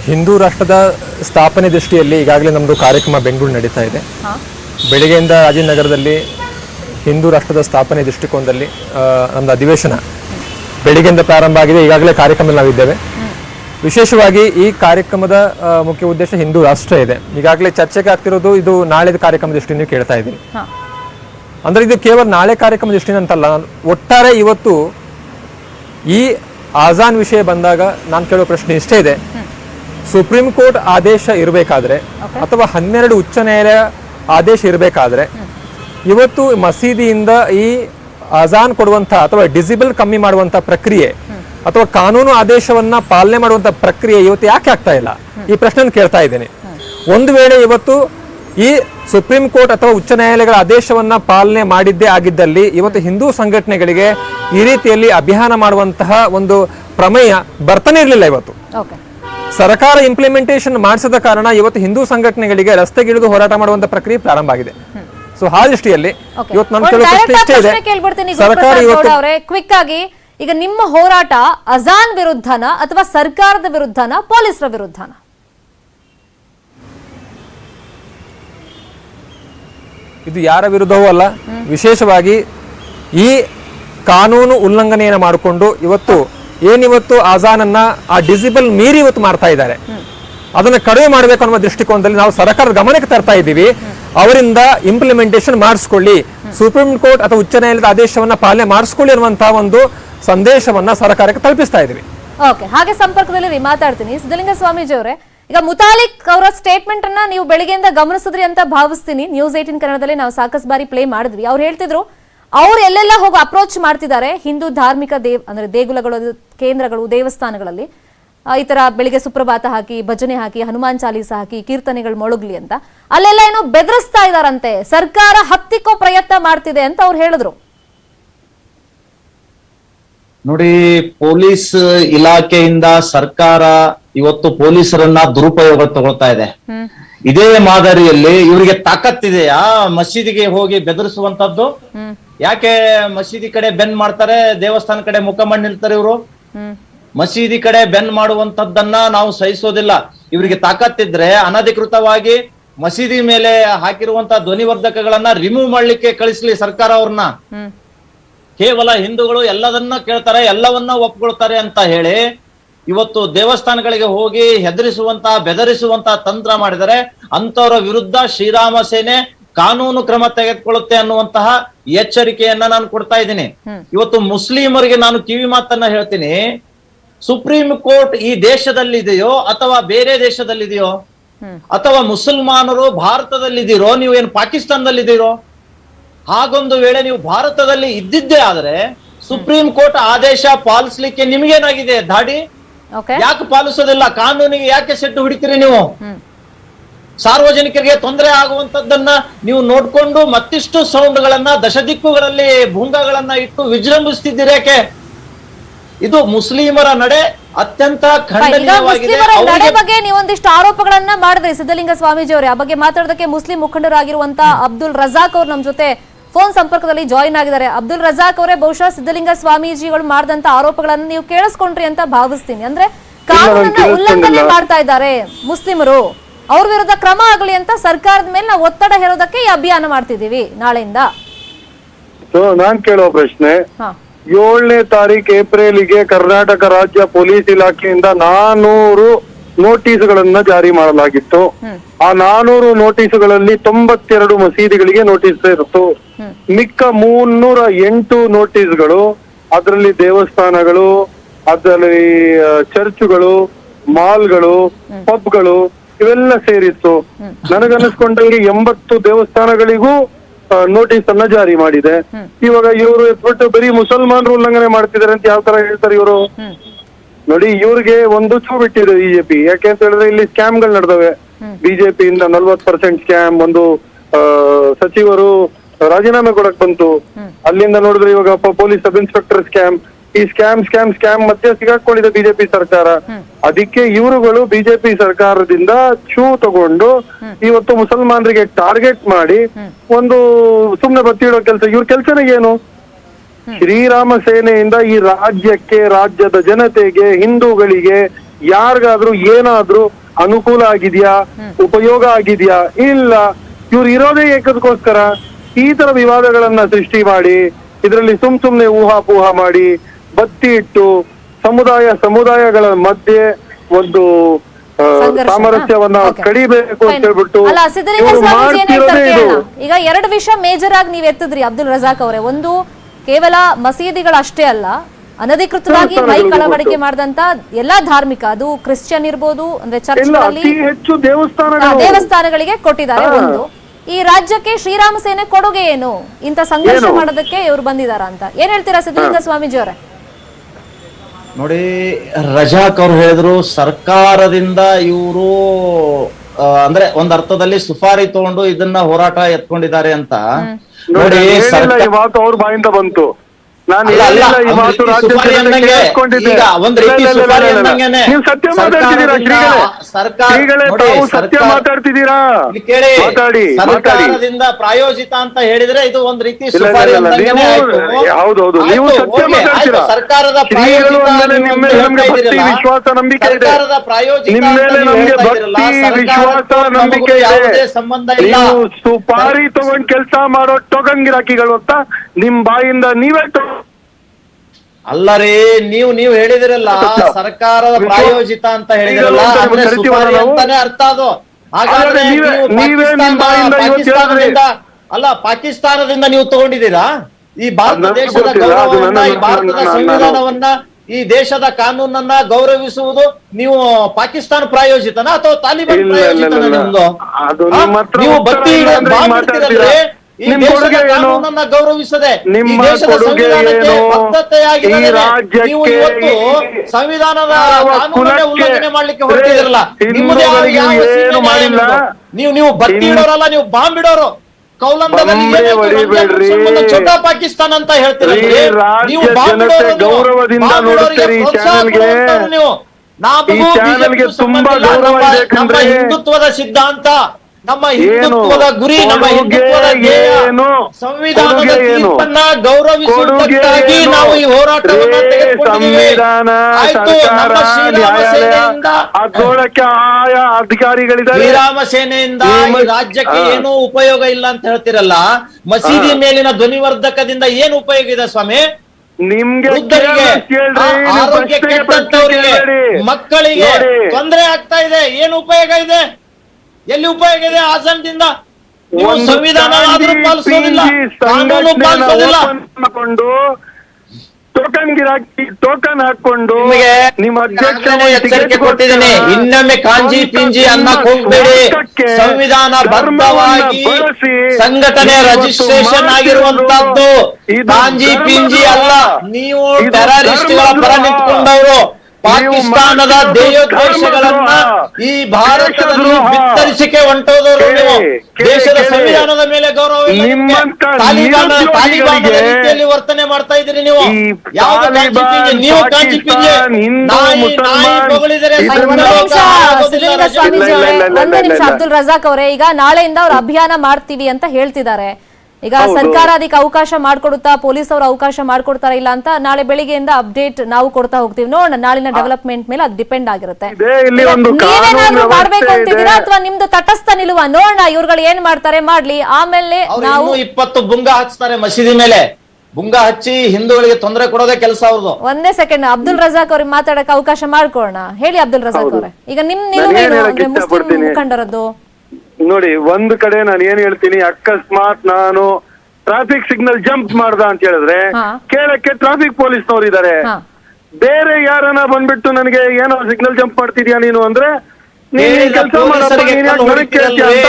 ಹಿಂದೂ ರಾಷ್ಟ್ರದ ಸ್ಥಾಪನೆ ದೃಷ್ಟಿಯಲ್ಲಿ ಈಗಾಗಲೇ ನಮ್ಮದು ಕಾರ್ಯಕ್ರಮ ಬೆಂಗಳೂರು ನಡೀತಾ ಇದೆ. ಬೆಳಿಗ್ಗೆಯಿಂದ ರಾಜನಗರದಲ್ಲಿ ಹಿಂದೂ ರಾಷ್ಟ್ರದ ಸ್ಥಾಪನೆ ದೃಷ್ಟಿಕೋನದಲ್ಲಿ ನಮ್ಮದು ಅಧಿವೇಶನ ಬೆಳಿಗ್ಗೆಯಿಂದ ಪ್ರಾರಂಭ ಆಗಿದೆ. ಈಗಾಗಲೇ ಕಾರ್ಯಕ್ರಮದಲ್ಲಿ ನಾವಿದ್ದೇವೆ. ವಿಶೇಷವಾಗಿ ಈ ಕಾರ್ಯಕ್ರಮದ ಮುಖ್ಯ ಉದ್ದೇಶ ಹಿಂದೂ ರಾಷ್ಟ್ರ ಇದೆ. ಈಗಾಗಲೇ ಚರ್ಚೆಗೆ ಆಗ್ತಿರೋದು ಇದು ನಾಳೆದ ಕಾರ್ಯಕ್ರಮ ದೃಷ್ಟಿ ನೀವು ಕೇಳ್ತಾ ಇದ್ದೀನಿ ಅಂದ್ರೆ ಇದು ಕೇವಲ ನಾಳೆ ಕಾರ್ಯಕ್ರಮ ದೃಷ್ಟಿ ಅಂತಲ್ಲ. ಒಟ್ಟಾರೆ ಇವತ್ತು ಈ ಆಜಾನ್ ವಿಷಯ ಬಂದಾಗ ನಾನು ಕೇಳೋ ಪ್ರಶ್ನೆ ಇಷ್ಟೇ ಇದೆ. ಸುಪ್ರೀಂ ಕೋರ್ಟ್ ಆದೇಶ ಇರಬೇಕಾದ್ರೆ ಅಥವಾ ಹನ್ನೆರಡು ಉಚ್ಚ ನ್ಯಾಯಾಲಯ ಆದೇಶ ಇರಬೇಕಾದ್ರೆ ಇವತ್ತು ಮಸೀದಿಯಿಂದ ಈ ಅಜಾನ್ ಕೊಡುವಂತ ಅಥವಾ ಡಿಸಿಬಲ್ ಕಮ್ಮಿ ಮಾಡುವಂತ ಪ್ರಕ್ರಿಯೆ ಅಥವಾ ಕಾನೂನು ಆದೇಶವನ್ನ ಪಾಲನೆ ಮಾಡುವಂತ ಪ್ರಕ್ರಿಯೆ ಇವತ್ತು ಯಾಕೆ ಆಗ್ತಾ ಇಲ್ಲ? ಈ ಪ್ರಶ್ನೆ ಕೇಳ್ತಾ ಇದ್ದೇನೆ. ಒಂದು ವೇಳೆ ಇವತ್ತು ಈ ಸುಪ್ರೀಂ ಕೋರ್ಟ್ ಅಥವಾ ಉಚ್ಚ ನ್ಯಾಯಾಲಯಗಳ ಆದೇಶವನ್ನ ಪಾಲನೆ ಮಾಡಿದ್ದೇ ಆಗಿದ್ದಲ್ಲಿ ಇವತ್ತು ಹಿಂದೂ ಸಂಘಟನೆಗಳಿಗೆ ಈ ರೀತಿಯಲ್ಲಿ ಅಭಿಯಾನ ಮಾಡುವಂತಹ ಒಂದು ಪ್ರಮೇಯ ಬರ್ತಾನೆ ಇರಲಿಲ್ಲ ಇವತ್ತು. ಸರ್ಕಾರ ಇಂಪ್ಲಿಮೆಂಟೇಷನ್ ಮಾಡಿಸದ ಕಾರಣ ಇವತ್ತು ಹಿಂದೂ ಸಂಘಟನೆಗಳಿಗೆ ರಸ್ತೆಗಿಳಿದು ಹೋರಾಟ ಮಾಡುವಂತ ಪ್ರಕ್ರಿಯೆ ಪ್ರಾರಂಭ ಆಗಿದೆ. ಸೊ ಆ ದೃಷ್ಟಿಯಲ್ಲಿ ಇವತ್ತು ನಾನು ಒಂದು ಕೇಳೋ ಪ್ರಶ್ನೆ ಇಷ್ಟೇ ಇದೆ. ಸರ್ಕಾರ ಇವತ್ತು ಕ್ವಿಕ್ ಆಗಿ ಈಗ ನಿಮ್ಮ ಹೋರಾಟ ಅಜಾನ್ ವಿರುದ್ಧನ ಅಥವಾ ಸರ್ಕಾರದ ವಿರುದ್ಧನ, ಪೊಲೀಸರ ವಿರುದ್ಧನ? ಇದು ಯಾರ ವಿರುದ್ಧವೂ ಅಲ್ಲ. ವಿಶೇಷವಾಗಿ ಈ ಕಾನೂನು ಉಲ್ಲಂಘನೆಯನ್ನು ಮಾಡಿಕೊಂಡು ಇವತ್ತು ಏನಿವತ್ತು ಅನ್ನ ಆ ಡಿಸಿಬಲ್ ಮೀರಿ ಇವತ್ತು ಮಾಡ್ತಾ ಇದ್ದಾರೆ. ಅದನ್ನ ಕಡಿಮೆ ಮಾಡಬೇಕು ಅನ್ನೋ ದೃಷ್ಟಿಕೋನದಲ್ಲಿ ನಾವು ಸರ್ಕಾರದ ಗಮನಕ್ಕೆ ತರ್ತಾ ಇದ್ದೀವಿ. ಅವರಿಂದ ಇಂಪ್ಲಿಮೆಂಟೇಷನ್ ಮಾಡಿಸ್ಕೊಳ್ಳಿ. ಸುಪ್ರೀಂ ಕೋರ್ಟ್ ಅಥವಾ ಉಚ್ಚ ನ್ಯಾಯಾಲಯದ ಆದೇಶವನ್ನ ಪಾಲನೆ ಮಾಡಿಸ್ಕೊಳ್ಳಿ ಅನ್ನುವಂತಹ ಒಂದು ಸಂದೇಶವನ್ನ ಸರ್ಕಾರಕ್ಕೆ ತಲುಪಿಸ್ತಾ ಇದ್ದೀವಿ ಓಕೆ, ಹಾಗೆ ಸಂಪರ್ಕದಲ್ಲಿ ಮಾತಾಡ್ತೀನಿ. ಸಿದ್ದಲಿಂಗ ಸ್ವಾಮೀಜಿ ಅವರೇ ಈಗ ಮುತಾಲಿಕ್ ಅವರ ಸ್ಟೇಟ್ಮೆಂಟ್ ಅನ್ನ ನೀವು ಬೆಳಿಗ್ಗೆಯಿಂದ ಗಮನಿಸಿದ್ರಿ ಅಂತ ಭಾವಿಸ್ತೀನಿ. ನ್ಯೂಸ್ ಏಟಿನ್ ಕನ್ನಡದಲ್ಲಿ ನಾವು ಸಾಕಷ್ಟು ಬಾರಿ ಪ್ಲೇ ಮಾಡಿದ್ವಿ. ಅವ್ರು ಹೇಳ್ತಿದ್ರು, ಅವ್ರು ಎಲ್ಲೆಲ್ಲ ಹೋಗಿ ಅಪ್ರೋಚ್ ಮಾಡ್ತಿದ್ದಾರೆ. ಹಿಂದೂ ಧಾರ್ಮಿಕ ದೇವ್, ಅಂದ್ರೆ ದೇಗುಲಗಳು, ಕೇಂದ್ರಗಳು, ದೇವಸ್ಥಾನಗಳಲ್ಲಿ. ಈ ತರ ಬೆಳಿಗ್ಗೆ ಸುಪ್ರಭಾತ ಹಾಕಿ, ಭಜನೆ ಹಾಕಿ, ಹನುಮಾನ್ ಚಾಲೀಸ ಹಾಕಿ, ಕೀರ್ತನೆಗಳು ಮೊಳಗ್ಲಿ ಅಂತ. ಅಲ್ಲೆಲ್ಲ ಏನೋ ಬೆದರಿಸ್ತಾ ಇದಾರಂತೆ ಸರ್ಕಾರ ಹತ್ತಿಕ್ಕೋ ಪ್ರಯತ್ನ ಮಾಡ್ತಿದೆ ಅಂತ ಅವ್ರು ಹೇಳಿದ್ರು. ನೋಡಿ ಪೊಲೀಸ್ ಇಲಾಖೆಯಿಂದ ಸರ್ಕಾರ ಇವತ್ತು ಪೊಲೀಸರನ್ನ ದುರುಪಯೋಗ ತಗೊಳ್ತಾ ಇದೆ. ಇದೇ ಮಾದರಿಯಲ್ಲಿ ಇವರಿಗೆ ತಾಕತ್ತಿದೆಯಾ ಮಸೀದಿಗೆ ಹೋಗಿ ಬೆದರಿಸುವಂತದ್ದು? ಯಾಕೆ ಮಸೀದಿ ಕಡೆ ಬೆನ್ ಮಾಡ್ತಾರೆ? ದೇವಸ್ಥಾನ ಕಡೆ ಮುಖ ಮಾಡಿ ನಿಲ್ತಾರೆ ಇವರು ಮಸೀದಿ ಕಡೆ ಬೆನ್ ಮಾಡುವಂತದ್ದನ್ನ ನಾವು ಸಹಿಸೋದಿಲ್ಲ. ಇವರಿಗೆ ತಾಕತ್ತಿದ್ರೆ ಅನಧಿಕೃತವಾಗಿ ಮಸೀದಿ ಮೇಲೆ ಹಾಕಿರುವಂತ ಧ್ವನಿವರ್ಧಕಗಳನ್ನ ರಿಮೂವ್ ಮಾಡ್ಲಿಕ್ಕೆ ಕಳಿಸ್ಲಿ ಸರ್ಕಾರ ಅವ್ರನ್ನ. ಕೇವಲ ಹಿಂದೂಗಳು ಎಲ್ಲದನ್ನ ಕೇಳ್ತಾರೆ ಎಲ್ಲವನ್ನ ಒಪ್ಕೊಳ್ತಾರೆ ಅಂತ ಹೇಳಿ ಇವತ್ತು ದೇವಸ್ಥಾನಗಳಿಗೆ ಹೋಗಿ ಹೆದರಿಸುವಂತ ಬೆದರಿಸುವಂತ ತಂತ್ರ ಮಾಡಿದರೆ ಅಂತವರ ವಿರುದ್ಧ ಶ್ರೀರಾಮ ಸೇನೆ ಕಾನೂನು ಕ್ರಮ ತೆಗೆದುಕೊಳ್ಳುತ್ತೆ ಅನ್ನುವಂತಹ ಎಚ್ಚರಿಕೆಯನ್ನ ನಾನು ಕೊಡ್ತಾ ಇದ್ದೀನಿ. ಇವತ್ತು ಮುಸ್ಲಿಮರಿಗೆ ನಾನು ಕಿವಿ ಮಾತನ್ನ ಹೇಳ್ತೀನಿ. ಸುಪ್ರೀಂ ಕೋರ್ಟ್ ಈ ದೇಶದಲ್ಲಿದೆಯೋ ಅಥವಾ ಬೇರೆ ದೇಶದಲ್ಲಿದೆಯೋ ಅಥವಾ ಮುಸಲ್ಮಾನರು ಭಾರತದಲ್ಲಿದ್ದೀರೋ ನೀವು ಏನು ಪಾಕಿಸ್ತಾನದಲ್ಲಿದ್ದೀರೋ ಹಾಗೊಂದು ವೇಳೆ ನೀವು ಭಾರತದಲ್ಲಿ ಇದ್ದಿದ್ದೇ ಆದ್ರೆ ಸುಪ್ರೀಂ ಕೋರ್ಟ್ ಆದೇಶ ಪಾಲಿಸ್ಲಿಕ್ಕೆ ನಿಮ್ಗೇನಾಗಿದೆ ದಾಡಿ? ಯಾಕೆ ಪಾಲಿಸೋದಿಲ್ಲ? ಕಾನೂನಿಗೆ ಯಾಕೆ ಸೆಟ್ಟು ಹಿಡಿತೀರಿ ನೀವು? ಸಾರ್ವಜನಿಕರಿಗೆ ತೊಂದರೆ ಆಗುವಂತದ್ದನ್ನ ನೀವು ನೋಡ್ಕೊಂಡು ಮತ್ತಿಷ್ಟು ಸೌಂಡ್ಗಳನ್ನ ದಶದಿಕ್ಕುಗಳಲ್ಲಿ ಭೂಂಗಗಳನ್ನ ಇಟ್ಟು ವಿಜೃಂಭಿಸ್ತಿದ್ದೀರಿ ಯಾಕೆ? ಇದು ಮುಸ್ಲಿಮರ ನಡೆ ಅತ್ಯಂತ ಮುಸ್ಲಿಮರ ನಡೆ ಬಗ್ಗೆ ನೀವೊಂದಿಷ್ಟು ಆರೋಪಗಳನ್ನ ಮಾಡಿದ್ರಿ. ಸಿದ್ದಲಿಂಗ ಸ್ವಾಮೀಜಿ ಅವರೇ ಆ ಬಗ್ಗೆ ಮಾತಾಡೋದಕ್ಕೆ ಮುಸ್ಲಿಂ ಮುಖಂಡರಾಗಿರುವಂತ ಅಬ್ದುಲ್ ರಜಾಕ್ ಅವ್ರು ನಮ್ ಜೊತೆ ಫೋನ್ ಸಂಪರ್ಕದಲ್ಲಿ ಜಾಯಿನ್ ಆಗಿದ್ದಾರೆ. ಅಬ್ದುಲ್ ರಜಾಕ್ ಅವರೇ ಬಹುಶಃ ಸಿದ್ದಲಿಂಗ ಸ್ವಾಮೀಜಿಗಳು ಮಾಡಿದಂತ ಆರೋಪಗಳನ್ನು ನೀವು ಕೇಳಿಸ್ಕೊಂಡ್ರಿ ಅಂತ ಭಾವಿಸ್ತೀನಿ. ಅಂದ್ರೆ ಕಾನೂನನ್ನ ಉಲ್ಲಂಘನೆ ಮಾಡ್ತಾ ಇದ್ದಾರೆ ಮುಸ್ಲಿಮರು. ಅವ್ರ ವಿರುದ್ಧ ಕ್ರಮ ಆಗಲಿ ಅಂತ ಸರ್ಕಾರದ ಮೇಲೆ ನಾವು ಒತ್ತಡ ಹೇರೋದಕ್ಕೆ ಈ ಅಭಿಯಾನ ಮಾಡ್ತಿದ್ದೀವಿ ನಾಳೆಯಿಂದ. ಸೊ ನಾನ್ ಕೇಳೋ ಪ್ರಶ್ನೆ ಏಳನೇ ತಾರೀಕು ಏಪ್ರಿಲ್ಗೆ ಕರ್ನಾಟಕ ರಾಜ್ಯ ಪೊಲೀಸ್ ಇಲಾಖೆಯಿಂದ ನಾನೂರು ನೋಟಿಸ್ಗಳನ್ನ ಜಾರಿ ಮಾಡಲಾಗಿತ್ತು. ಆ ನಾನೂರು ನೋಟಿಸ್ಗಳಲ್ಲಿ ತೊಂಬತ್ತೆರಡು ಮಸೀದಿಗಳಿಗೆ ನೋಟಿಸ್ ಇರುತ್ತು ಮಿಕ್ಕ ಮುನ್ನೂರ ಎಂಟು ನೋಟಿಸ್ಗಳು, ಅದರಲ್ಲಿ ದೇವಸ್ಥಾನಗಳು, ಅದರಲ್ಲಿ ಚರ್ಚ್ಗಳು, ಮಾಲ್ಗಳು, ಪಬ್ಗಳು ಇವೆಲ್ಲ ಸೇರಿತ್ತು. ನನಗನ್ನಿಸ್ಕೊಂಡಂಗೆ ಎಂಬತ್ತು ದೇವಸ್ಥಾನಗಳಿಗೂ ನೋಟಿಸ್ ಅನ್ನ ಜಾರಿ ಮಾಡಿದೆ. ಇವಾಗ ಇವರು ಎತ್ಬಿಟ್ಟು ಬರೀ ಮುಸಲ್ಮಾನರು ಉಲ್ಲಂಘನೆ ಮಾಡ್ತಿದ್ದಾರೆ ಅಂತ ಯಾವ ತರ ಹೇಳ್ತಾರೆ ಇವರು? ನೋಡಿ, ಇವ್ರಿಗೆ ಒಂದು ಚೂ ಬಿಟ್ಟಿದೆ ಬಿಜೆಪಿ. ಯಾಕೆ ಅಂತ ಹೇಳಿದ್ರೆ ಇಲ್ಲಿ ಸ್ಕ್ಯಾಮ್ಗಳು ನಡೆದವೆ. ಬಿಜೆಪಿಯಿಂದ ನಲ್ವತ್ ಪರ್ಸೆಂಟ್ ಸ್ಕ್ಯಾಮ್, ಒಂದು ಸಚಿವರು ರಾಜೀನಾಮೆ ಕೊಡಕ್ ಬಂತು. ಅಲ್ಲಿಂದ ನೋಡಿದ್ರೆ ಇವಾಗ ಪೊಲೀಸ್ ಸಬ್ ಇನ್ಸ್ಪೆಕ್ಟರ್ ಸ್ಕ್ಯಾಮ್. ಈ ಸ್ಕ್ಯಾಮ್ ಸ್ಕ್ಯಾಮ್ ಸ್ಕ್ಯಾಮ್ ಮಧ್ಯೆ ಸಿಗಾಕೊಂಡಿದೆ ಬಿಜೆಪಿ ಸರ್ಕಾರ. ಅದಕ್ಕೆ ಇವರುಗಳು ಬಿಜೆಪಿ ಸರ್ಕಾರದಿಂದ ಚೂ ತಗೊಂಡು ಇವತ್ತು ಮುಸಲ್ಮಾನರಿಗೆ ಟಾರ್ಗೆಟ್ ಮಾಡಿ ಒಂದು ಸುಮ್ನೆ ಬತ್ತಿಡೋ ಕೆಲಸ. ಇವ್ರ ಕೆಲಸನೇ ಏನು? ಶ್ರೀರಾಮ ಸೇನೆಯಿಂದ ಈ ರಾಜ್ಯಕ್ಕೆ ರಾಜ್ಯದ ಜನತೆಗೆ ಹಿಂದೂಗಳಿಗೆ ಯಾರಿಗಾದ್ರೂ ಏನಾದ್ರೂ ಅನುಕೂಲ ಆಗಿದ್ಯಾ? ಉಪಯೋಗ ಆಗಿದ್ಯಾ? ಇಲ್ಲ. ಇವ್ರು ಇರೋದೇ ಏಕದಕ್ಕೋಸ್ಕರ. ಈ ತರ ವಿವಾದಗಳನ್ನ ಸೃಷ್ಟಿ ಮಾಡಿ ಇದರಲ್ಲಿ ಸುಮ್ ಸುಮ್ನೆ ಊಹಾಪೂಹ ಮಾಡಿ ಬತ್ತಿ ಇಟ್ಟು ಸಮುದಾಯ ಸಮುದಾಯಗಳ ಮಧ್ಯೆ ಒಂದು ಸಾಮರಸ್ಯವನ್ನ. ಕಡಿಬೇಕು ಅಂತ ಹೇಳ್ಬಿಟ್ಟು. ಈಗ ಎರಡು ವಿಷಯ ಮೇಜರ್ ಆಗಿ ನೀವ್ ಎತ್ತಿದ್ರಿ ಅಬ್ದುಲ್ ರಜಾಕ್ ಅವರೇ. ಒಂದು ಕೇವಲ ಮಸೀದಿಗಳಷ್ಟೇ ಅಲ್ಲ ಅನಧಿಕೃತವಾಗಿ ಕೈ ಮೈಕ್ ಅಳವಡಿಕೆ ಮಾಡಿದಂತ ಎಲ್ಲಾ ಧಾರ್ಮಿಕ ಅದು ಕ್ರಿಶ್ಚಿಯನ್ ಇರ್ಬೋದು ಅಂದ್ರೆ ಚರ್ಚ್ ಹೆಚ್ಚು ದೇವಸ್ಥಾನಗಳಿಗೆ ಕೊಟ್ಟಿದ್ದಾರೆ ಒಂದು. ಈ ರಾಜ್ಯಕ್ಕೆ ಶ್ರೀರಾಮ ಸೇನೆ ಕೊಡುಗೆ ಏನು? ಇಂತ ಸಂಘರ್ಷ ಮಾಡೋದಕ್ಕೆ ಇವರು ಬಂದಿದಾರ ಅಂತ. ಏನ್ ಹೇಳ್ತೀರಾ ಸಿದ್ಧಲಿಂಗ ಸ್ವಾಮೀಜಿ ಅವರೇ ನೋಡಿ ರಜಾಕ್ ಅವ್ರು ಹೇಳಿದ್ರು ಸರ್ಕಾರದಿಂದ ಇವರು ಅಂದ್ರೆ ಒಂದ್ ಅರ್ಥದಲ್ಲಿ ಸುಫಾರಿ ತಗೊಂಡು ಇದನ್ನ ಹೋರಾಟ ಎತ್ಕೊಂಡಿದ್ದಾರೆ ಅಂತ. ನೋಡಿ ಅವ್ರ ಬಾಯಿಂದ ಬಂತು. ನಾನು ಈ ಮಾತು ರಾಜ್ಯ ಕೇಳಿಸ್ಕೊಂಡಿದ್ದೆ. ನೀವು ಸತ್ಯ ಮಾತಾಡ್ತಿದ್ದೀರಾ ಶ್ರೀಗಳೇ? ಶ್ರೀಗಳೇ ತಾವು ಸತ್ಯ ಮಾತಾಡ್ತಿದ್ದೀರಾ? ಕೇಳಿ ಮಾತಾಡಿ ಮಾತಾಡಿ. ಪ್ರಾಯೋಜಿತ ಅಂತ ಹೇಳಿದ್ರೆ ಇದು ಒಂದ್ ರೀತಿ ಹೌದೌದು, ನೀವು ಸತ್ಯ ಮಾತಾಡ್ತೀರಾ. ಸರ್ಕಾರದ ಶ್ರೀಗಳು ಪ್ರಾಯೋಜಿತ ನಿಮ್ಮ ಮೇಲೆ ನಮ್ಗೆ ಭಕ್ತಿ, ವಿಶ್ವಾಸ, ನಂಬಿಕೆ ಇದೆ. ಸರ್ಕಾರದ ಪ್ರಾಯೋಜಿತ ನಿಮ್ಮ ಮೇಲೆ ನಮ್ಗೆ ಭಕ್ತಿ, ವಿಶ್ವಾಸ, ನಂಬಿಕೆ ಇದೆ. ಯಾವುದೇ ಸಂಬಂಧ ಇಲ್ಲ. ನೀವು ಸುಪಾರಿ ತಗೊಂಡ್ ಕೆಲಸ ಮಾಡೋ ಟೊಗಂಗಿರಾಕಿಗಳು ಅಂತ ನಿಮ್ ಬಾಯಿಂದ ನೀವೇ ಅಲ್ಲ ರೀ ನೀವು ನೀವು ಹೇಳಿದಿರಲ್ಲ ಸರ್ಕಾರದ ಪ್ರಾಯೋಜಿತ ಅಂತ ಹೇಳಿದಿರಲ್ಲ? ಅಂತಾನೆ ಅರ್ಥ ಅದು ಹಾಗಾದ್ರೆ ಅಲ್ಲ ಪಾಕಿಸ್ತಾನದಿಂದ ನೀವು ತಗೊಂಡಿದ್ದೀರಾ ಈ ಭಾರತ ದೇಶದ. ಗೌರವವನ್ನ ಈ ಭಾರತದ ಸಂವಿಧಾನವನ್ನ ಈ ದೇಶದ ಕಾನೂನನ್ನ ಗೌರವಿಸುವುದು ನೀವು ಪಾಕಿಸ್ತಾನ ಪ್ರಾಯೋಜಿತನ ಅಥವಾ ತಾಲಿಬಾನ್ ಪ್ರಾಯೋಜಿತನ ನಿಮ್ದು ನೀವು ಬತ್ತಿ ಬಾಂಬ್? ಈ ದೇಶದ? ಕಾನೂನನ್ನ ಗೌರವಿಸದೆ ಈ ನಿಮ್ಮ ದೇಶದ ಸಂವಿಧಾನಕ್ಕೆ ನೀವು ಇವತ್ತು ಸಂವಿಧಾನದ ಕಾನೂನನ್ನೇ ಉಲ್ಲಂಘನೆ ಮಾಡ್ಲಿಕ್ಕೆ ಹೊರಟಿದಿರಲ್ಲ ನಿಮ್ಮದೇ ಏನು ಮಾಡಿಲ್ಲ? ನೀವು ನೀವು ಬತ್ತಿ ಇಡೋರಲ್ಲ ನೀವು ಬಾಂಬ್ ಇಡೋರು. ಛೋಟಾ ಪಾಕಿಸ್ತಾನ ಅಂತ ಹೇಳ್ತೀರಿ ನೀವು ಗೌರವದಿಂದ ನೋಡುತ್ತೀರಿ ಚಾನೆಲ್ಗೆ. ನೀವು. ತುಂಬಾ ಹಿಂದುತ್ವದ ಸಿದ್ಧಾಂತ ನಮ್ಮ? ಹಿಂದುತ್ವದ ಗುರಿ ನಮ್ಮ ಹಿಂದುತ್ವದ ಧ್ಯೇಯ? ಸಂವಿಧಾನದ? ತೀರ್ಪನ್ನ ಗೌರವಿಸುವುದಕ್ಕಾಗಿ ನಾವು ಈ ಹೋರಾಟವನ್ನು ಸಂವಿಧಾನ ಆಯಾ ಅಧಿಕಾರಿಗಳಿದ್ದಾರೆ. ಶ್ರೀರಾಮ ಸೇನೆಯಿಂದ ಈ ರಾಜ್ಯಕ್ಕೆ ಏನು ಉಪಯೋಗ ಇಲ್ಲ ಅಂತ ಹೇಳ್ತಿರಲ್ಲ? ಮಸೀದಿ ಮೇಲಿನ ಧ್ವನಿವರ್ಧಕದಿಂದ ಏನು ಉಪಯೋಗ ಇದೆ ಸ್ವಾಮಿ? ನಿಮ್ಗೆ ಆರೋಗ್ಯ ಕೆಟ್ಟಂತವರಿಗೆ ಮಕ್ಕಳಿಗೆ. ತೊಂದರೆ ಆಗ್ತಾ ಇದೆ ಏನು ಉಪಯೋಗ ಇದೆ? ಎಲ್ಲಿ ಉಪಯೋಗ ಇದೆ? ಹಾಸನದಿಂದ ನೀವು ಸಂವಿಧಾನ ಪಾಲಿಸೋದಿಲ್ಲ ಕಾನೂನು ಪಾಲಿಸೋದಿಲ್ಲ. open ಟೋಕನ್ ಗಿರಾಕಿ ಟೋಕನ್ ಹಾಕೊಂಡು ನಿಮಗೆ ನಿಮ್ಮ ಅಧ್ಯಕ್ಷ ಎಚ್ಚರಿಕೆ ಕೊಟ್ಟಿದ್ದೀನಿ. ಇನ್ನೊಮ್ಮೆ ಕಾಂಜಿ ಪಿಂಜಿ ಅನ್ನಕ್ ಹೋಗ್ಬೇಡಿ ಸಂವಿಧಾನ ಬದ್ಧವಾಗಿ ಸಂಘಟನೆ ರಿಜಿಸ್ಟ್ರೇಷನ್ ಆಗಿರುವಂತದ್ದು ಕಾಂಜಿ ಪಿಂಜಿ ಅಲ್ಲ ನೀವು ಟೆರರಿಸ್ಟ್ಗಳ ಪರ ನಿಂತ್ಕೊಂಡವರು. ಪಾಕಿಸ್ತಾನದ ದೇಶಗಳನ್ನ ಈ ಭಾರತದಲ್ಲಿ ಬಿತ್ತರಿಸಿಕೆ ಹೊಂಟೋದವರು ನೀವು. ದೇಶದ ಸಂವಿಧಾನದ ಮೇಲೆ ಗೌರವ ತಾಲಿಬಾನ್ ತಾಲಿಬಾನದ ರೀತಿಯಲ್ಲಿ ವರ್ತನೆ ಮಾಡ್ತಾ ಇದ್ದೀರಿ ನೀವು. ಯಾವ್ದು ನೀವು. ಅಬ್ದುಲ್ ರಜಾಕ್ ಅವರೇ ಈಗ ನಾಳೆಯಿಂದ ಅವ್ರು ಅಭಿಯಾನ ಮಾಡ್ತೀವಿ ಅಂತ ಹೇಳ್ತಿದ್ದಾರೆ. ಈಗ ಸರ್ಕಾರ ಅದಕ್ಕೆ ಅವಕಾಶ ಮಾಡ್ಕೊಡುತ್ತಾ ಪೊಲೀಸ್ ಅವರು ಅವಕಾಶ ಮಾಡ್ಕೊಡ್ತಾರ ಇಲ್ಲ ಅಂತ ನಾಳೆ ಬೆಳಿಗ್ಗೆಯಿಂದ ಅಪ್ಡೇಟ್ ನಾವು ಕೊಡ್ತಾ ಹೋಗ್ತೀವಿ. ನೋಡೋಣ ನಾಳಿನ ಡೆವಲಪ್ಮೆಂಟ್ ಮೇಲೆ ಅದು ಡಿಪೆಂಡ್ ಆಗಿರುತ್ತೆ. ಇದೆ, ಇಲ್ಲಿ ಒಂದು ನೀವೇನಾದ್ರೂ ಕಾನೂನು ಮಾಡ್ಬೇಕು ಅಂತಿದ್ದೀರಾ ಅಥವಾ ನಿಮ್ದು ತಟಸ್ಥ ನಿಲುವ? ನೋಡೋಣ ಇವ್ರುಗಳು ಏನ್ ಮಾಡ್ತಾರೆ ಮಾಡ್ಲಿ. ಆಮೇಲೆ ನಾವು ಇನ್ನೂ ಇಪ್ಪತ್ತು ಬುಂಗ ಹಚ್ತಾರೆ ಮಸೀದಿ ಮೇಲೆ. ಬುಂಗ ಹಚ್ಚಿ ಹಿಂದೂಗಳಿಗೆ ತೊಂದರೆ ಕೊಡೋದೇ ಕೆಲಸ ಅವ್ರದ್ದು ಒಂದೇ ಸೆಕೆಂಡ್ ಅಬ್ದುಲ್ ರಜಾಕ್ ಅವ್ರಿಗೆ ಮಾತಾಡಕ್ಕೆ ಅವಕಾಶ ಮಾಡ್ಕೊಳ್ಳೋಣ. ಹೇಳಿ ಅಬ್ದುಲ್ ರಜಾಕ್ ಅವರೇ. ಈಗ ನಿಮ್ ನಿಲುವು ನಿಲುವೇನು ಏನ್ ಮುಸ್ಲಿಂ ಮುಖಂಡರದ್ದು? ನೋಡಿ ಒಂದ್ ಕಡೆ ನಾನು ಏನ್ ಹೇಳ್ತೀನಿ ಅಕಸ್ಮಾತ್ ನಾನು ಟ್ರಾಫಿಕ್ ಸಿಗ್ನಲ್ ಜಂಪ್ ಮಾಡ್ದ ಅಂತ ಹೇಳಿದ್ರೆ ಹಾ. ಕೇಳಕ್ಕೆ ಟ್ರಾಫಿಕ್ ಪೊಲೀಸ್ನವ್ರು ಇದಾರೆ ಹಾ. ಬೇರೆ ಯಾರನ್ನ ಬಂದ್ಬಿಟ್ಟು ನನಗೆ ಏನೋ ಸಿಗ್ನಲ್ ಜಂಪ್ ಮಾಡ್ತಿದ್ಯಾ ನೀನು ಅಂದ್ರೆ ನೀನ್ ಕೇಳಿದ ಕೆಲಸ ಪೊಲೀಸರಿಗೆ ಕಣ್ಣು ಹೊಡಿತೀರಲ್ವೇ?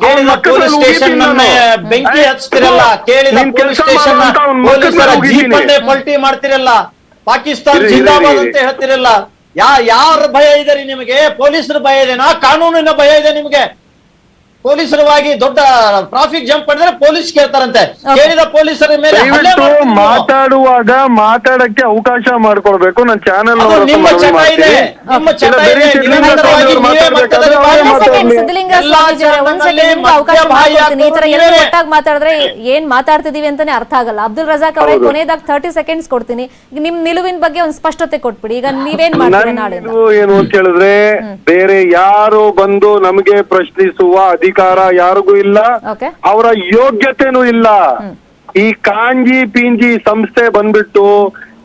ಕೇಳಿದ ಪೊಲೀಸ್ ಸ್ಟೇಷನ್ ಉಗಿತೀನಿ ಬೆಂಕಿ ಏ, ಹಚ್ತಿರಲ್ಲ ಕೇಳಿದ ನೀನ್ ಪೊಲೀಸ್ ಕೆಲ್ಸ ಸ್ಟೇಷನ್ ಮಾಡು ಅಂತ ಅವ್ನ್ ಮಕ್ಕಳನ್ನ ಪೊಲೀಸರ ಉಗಿತೀನಿ. ಜೀಪನ್ನೇ ಪಲ್ಟಿ ಮಾಡ್ತಿರಲ್ಲ ಪಾಕಿಸ್ತಾನ ಇರಿ, ಇರಿ, ಜಿಂದಾಬಾದ್ ಇರಿ. ಅಂತ ಹೇಳ್ತಿರಲ್ಲ ಯಾ ಯಾರ ಭಯ ಇದೆ ರೀ ನಿಮಗೆ ಪೊಲೀಸರ ಭಯ ಇದೆನಾ ಕಾನೂನಿನ ಭಯ ಇದೆ ನಿಮಗೆ ಪೊಲೀಸರವಾಗಿ ದೊಡ್ಡ ಟ್ರಾಫಿಕ್ ಜಂಪ್ ಮಾಡಿದ್ರೆ ಪೊಲೀಸ್ ಕೇಳ್ತಾರಂತೆ. ಕೇಳಿದ ಪೊಲೀಸರ ಮೇಲೆ. ಮಾತಾಡುವಾಗ ಮಾತಾಡಕ್ಕೆ ಅವಕಾಶ ಮಾಡ್ಕೊಳ್ಬೇಕು. ನನ್ನ ಚಾನೆಲ್ ನಿಮ್ಮ ಚಟ ಇದೆ. ನಿಮ್ಮ ಚಟ ಇದೆ. ಮಾತಾಡಿದ್ರೆ ಏನ್ ಮಾತಾಡ್ತಿದೀವಿ ಅಂತಾನೆ ಅರ್ಥ ಆಗಲ್ಲ. ಅಬ್ದುಲ್ ರಜಾಕ್ ಅವರೇ ಕೊನೆಯದಾಗ ತರ್ಟಿ ಸೆಕೆಂಡ್ಸ್ ಕೊಡ್ತೀನಿ. ನಿಮ್ ನಿಲುವಿನ ಬಗ್ಗೆ ಒಂದ್ ಸ್ಪಷ್ಟತೆ ಕೊಟ್ಬಿಡಿ. ಈಗ ನೀವೇನ್ ಮಾಡ್ತೀರಾ ನಾಳೆ ಏನು ಅಂತ ಹೇಳಿದ್ರೆ ಬೇರೆ ಯಾರು ಬಂದು ನಮಗೆ ಪ್ರಶ್ನಿಸುವ ಅಧಿಕಾರ ಯಾರಿಗೂ ಇಲ್ಲ ಅವರ ಯೋಗ್ಯತೆನೂ ಇಲ್ಲ. ಈ ಕಾಂಜಿ ಪಿಂಜಿ ಸಂಸ್ಥೆ ಬಂದ್ಬಿಟ್ಟು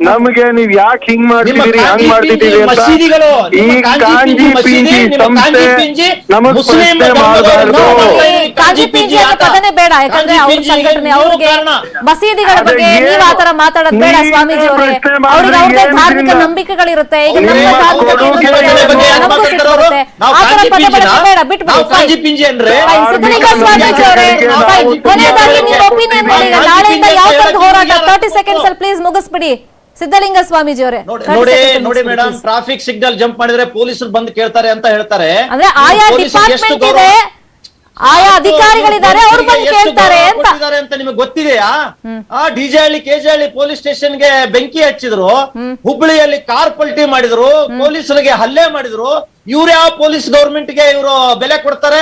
ನಮಗೆ ನೀವ್ ಯಾಕೆ ಹಿಂಗ್ ಮಾಡ್ತಿದ್ದೀರಿ ಹಂಗ್ ಕಾಂಜಿ ಮಾಡ್ತಿದ್ದೀರಿ ಪಿಂಜಿ ಅಂತ ಮಸೀದಿಗಳು, ಈ ಕಾಂಜಿ ಪಿಂಜಿ ಸಂಸ್ಥೆ ನಮಗ್ ಪ್ರಶ್ನೆ ಮಾಡಬಾರ್ದು. ಕಾಂಜಿ ಪಿಂಜಿ ಅನ್ನೋ ಪದನೇ ಬೇಡ ಯಾಕಂದ್ರೆ ಅವ್ರ ಸಂಘಟನೆ ನೀವು ಅವ್ರಿಗೆ ಮಸೀದಿಗಳ ಬಗ್ಗೆ? ನೀವ್ ಆತರ ಮಾತಾಡೋದ್ ಬೇಡ ಸ್ವಾಮೀಜಿ ಅವರೇ ಅವ್ರಿಗೆ ಅವ್ರದೇ ಧಾರ್ಮಿಕ? ನಂಬಿಕೆಗಳಿರುತ್ತೆ. ಈಗ ನಮ್ಮ ಧಾರ್ಮಿಕ ಪದ ಬಳಕೆ ಬೇಡ ಬಿಟ್ಬಿಡಿ ಅವರೇ. ಕೊನೆಯದಾಗಿ ನಿಮ್ಮ ಒಪಿನಿಯನ್ ನಾಳೆಯಿಂದ ಯಾವ ತರದ ಹೋರಾಟ? ತರ್ಟಿ ಸೆಕೆಂಡ್ಸ್ ಅಲ್ಲಿ ಪ್ಲೀಸ್ ಮುಗಿಸ್ಬಿಡಿ ಸಿದ್ಧಲಿಂಗ ಸ್ವಾಮೀಜಿ ಅವರೇ ನೋಡಿ ನೋಡಿ ಮೇಡಮ್ ಟ್ರಾಫಿಕ್ ಸಿಗ್ನಲ್ ಜಂಪ್ ಮಾಡಿದ್ರೆ ಪೊಲೀಸರು ಬಂದು ಕೇಳ್ತಾರೆ ಅಂತ ಹೇಳ್ತಾರೆ. ಅಂದ್ರೆ ಆಯಾ ಡಿಪಾರ್ಟ್ಮೆಂಟ್ ಇದೆ. ಆಯಾ ಅಧಿಕಾರಿಗಳಿದ್ದಾರೆ ಅವ್ರು ಬಂದು ಕೇಳ್ತಾರೆ ಅಂತ. ನಿಮಗೆ ಗೊತ್ತಿದೆಯಾ? ಆ ಡಿಜೆ ಹಳ್ಳಿ ಕೆಜೆ ಹಳ್ಳಿ ಪೊಲೀಸ್ ಸ್ಟೇಷನ್ಗೆ ಬೆಂಕಿ ಹಚ್ಚಿದ್ರು. ಹುಬ್ಬಳ್ಳಿಯಲ್ಲಿ ಕಾರ್ ಪಲ್ಟಿ ಮಾಡಿದ್ರು. ಪೊಲೀಸರಿಗೆ ಹಲ್ಲೆ ಮಾಡಿದ್ರು. ಇವ್ರು ಯಾವ ಪೊಲೀಸ್ ಗೌರ್ಮೆಂಟ್ಗೆ ಇವರು ಬೆಲೆ ಕೊಡ್ತಾರೆ?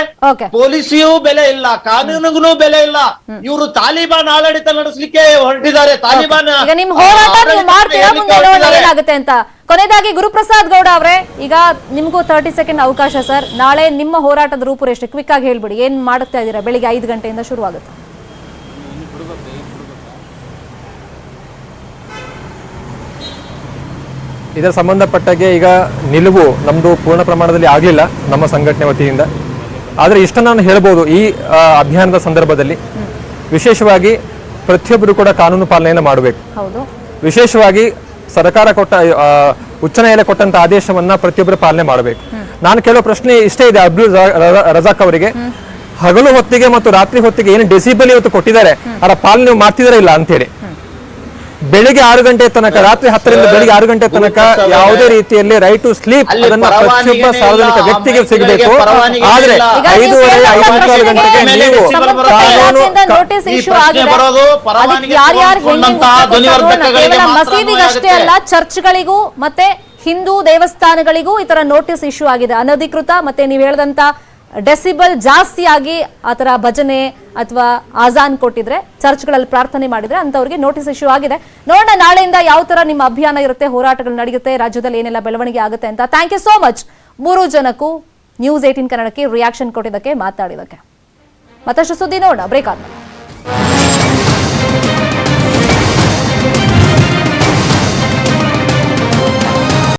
ಪೊಲೀಸಿಯೂ ಬೆಲೆ ಇಲ್ಲ ಕಾನೂನಿಗೂ ಬೆಲೆ ಇಲ್ಲ. ಇವರು ತಾಲಿಬಾನ್ ಆಡಳಿತ ನಡೆಸಲಿಕ್ಕೆ ಹೊರಟಿದ್ದಾರೆ. ತಾಲಿಬಾನ್ ಏನಾಗುತ್ತೆ ಅಂತ? ಕೊನೆಯದಾಗಿ ಗುರುಪ್ರಸಾದ್ ಗೌಡ ಅವರೇ ಈಗ ನಿಮಗೂ ತರ್ಟಿ ಸೆಕೆಂಡ್ ಅವಕಾಶ ಸರ್ ನಾಳೆ ನಿಮ್ಮ ಹೋರಾಟದ ರೂಪುರೇಷೆ ಕ್ವಿಕ್ ಆಗಿ ಹೇಳ್ಬಿಡಿ. ಏನ್ ಮಾಡುತ್ತಾ ಇದ್ದೀರಾ? ಬೆಳಿಗ್ಗೆ ಐದು ಗಂಟೆಯಿಂದ ಶುರುವಾಗುತ್ತೆ. ಇದರ ಸಂಬಂಧಪಟ್ಟಾಗೆ ಈಗ ನಿಲುವು ನಮ್ಮದು ಪೂರ್ಣ ಪ್ರಮಾಣದಲ್ಲಿ ಆಗಲಿಲ್ಲ ನಮ್ಮ ಸಂಘಟನೆ ವತಿಯಿಂದ. ಆದರೆ ಇಷ್ಟ ನಾನು ಹೇಳ್ಬೋದು ಈ ಅಭಿಯಾನದ ಸಂದರ್ಭದಲ್ಲಿ. ವಿಶೇಷವಾಗಿ ಪ್ರತಿಯೊಬ್ಬರು ಕೂಡ ಕಾನೂನು ಪಾಲನೆಯನ್ನು ಮಾಡಬೇಕು. ವಿಶೇಷವಾಗಿ ಸರ್ಕಾರ ಕೊಟ್ಟ ಉಚ್ಚ ನ್ಯಾಯಾಲಯ ಕೊಟ್ಟಂತ ಆದೇಶವನ್ನ ಪ್ರತಿಯೊಬ್ಬರು ಪಾಲನೆ ಮಾಡಬೇಕು. ನಾನು ಕೆಲವು ಪ್ರಶ್ನೆ ಇಷ್ಟೇ ಇದೆ ಅಬ್ದುಲ್ ರಜಾಕ್ ಅವರಿಗೆ. ಹಗಲು ಹೊತ್ತಿಗೆ ಮತ್ತು ರಾತ್ರಿ ಹೊತ್ತಿಗೆ ಏನು ಡೆಸಿಬಲ್ ಇವತ್ತು ಕೊಟ್ಟಿದ್ದಾರೆ. ಅದರ ಪಾಲನೆ ಮಾಡ್ತಿದಾರ ಇಲ್ಲ ಅಂತೇಳಿ ಬೆಳಿಗ್ಗೆ ಆರು ಗಂಟೆ ತನಕ ರಾತ್ರಿ ಹತ್ತರಿಂದ ಬೆಳಿಗ್ಗೆ ಆರು ಗಂಟೆ ತನಕ ಯಾವುದೇ ರೀತಿಯಲ್ಲಿ ರೈಟ್ ಟು ಸ್ಲೀಪ್ ಅದನ್ನ ಪ್ರತಿಯೊಬ್ಬ ಸಾರ್ವಜನಿಕ ವ್ಯಕ್ತಿಗೆ ಸಿಗಬೇಕು. ಆದ್ರೆ ಐದೂವರೆ ಐದು ಮುಕ್ಕಾಲು ಗಂಟೆಗೆ ನೀವು ಕಾನೂನು ಮಸೀದಿಗಷ್ಟೇ ಅಲ್ಲ ಚರ್ಚ್ಗಳಿಗೂ ಮತ್ತೆ ಹಿಂದೂ ದೇವಸ್ಥಾನಗಳಿಗೂ ಈ ತರ ನೋಟಿಸ್ ಇಶ್ಯೂ ಆಗಿದೆ. ಅನಧಿಕೃತ ಮತ್ತೆ ನೀವು ಹೇಳ್ದಂತ ಡೆಸಿಬಲ್ ಜಾಸ್ತಿಯಾಗಿ ಆ ಆತರ ಭಜನೆ ಅಥವಾ ಆಜಾನ್ ಕೊಟ್ಟಿದ್ರೆ, ಚರ್ಚ್ಗಳಲ್ಲಿ ಪ್ರಾರ್ಥನೆ ಮಾಡಿದ್ರೆ ಅಂತವ್ರಿಗೆ ನೋಟಿಸ್ ಇಶ್ಯೂ ಆಗಿದೆ. ನೋಡೋಣ, ನಾಳೆಯಿಂದ ಯಾವ ಥರ ನಿಮ್ಮ ಅಭಿಯಾನ ಇರುತ್ತೆ, ಹೋರಾಟಗಳು ನಡೆಯುತ್ತೆ, ರಾಜ್ಯದಲ್ಲಿ ಏನೆಲ್ಲ ಬೆಳವಣಿಗೆ ಆಗುತ್ತೆ ಅಂತ. ಥ್ಯಾಂಕ್ ಯು ಸೋ ಮಚ್ ಮೂರು ಜನಕ್ಕೂ ನ್ಯೂಸ್ ಏಟೀನ್ ಕನ್ನಡಕ್ಕೆ ರಿಯಾಕ್ಷನ್ ಕೊಟ್ಟಿದ್ದಕ್ಕೆ ಮಾತಾಡಿದಕ್ಕೆ ಮತ್ತಷ್ಟು ಸುದ್ದಿ ನೋಡೋಣ. ಬ್ರೇಕ್ ಆದ್ಮೇಲೆ.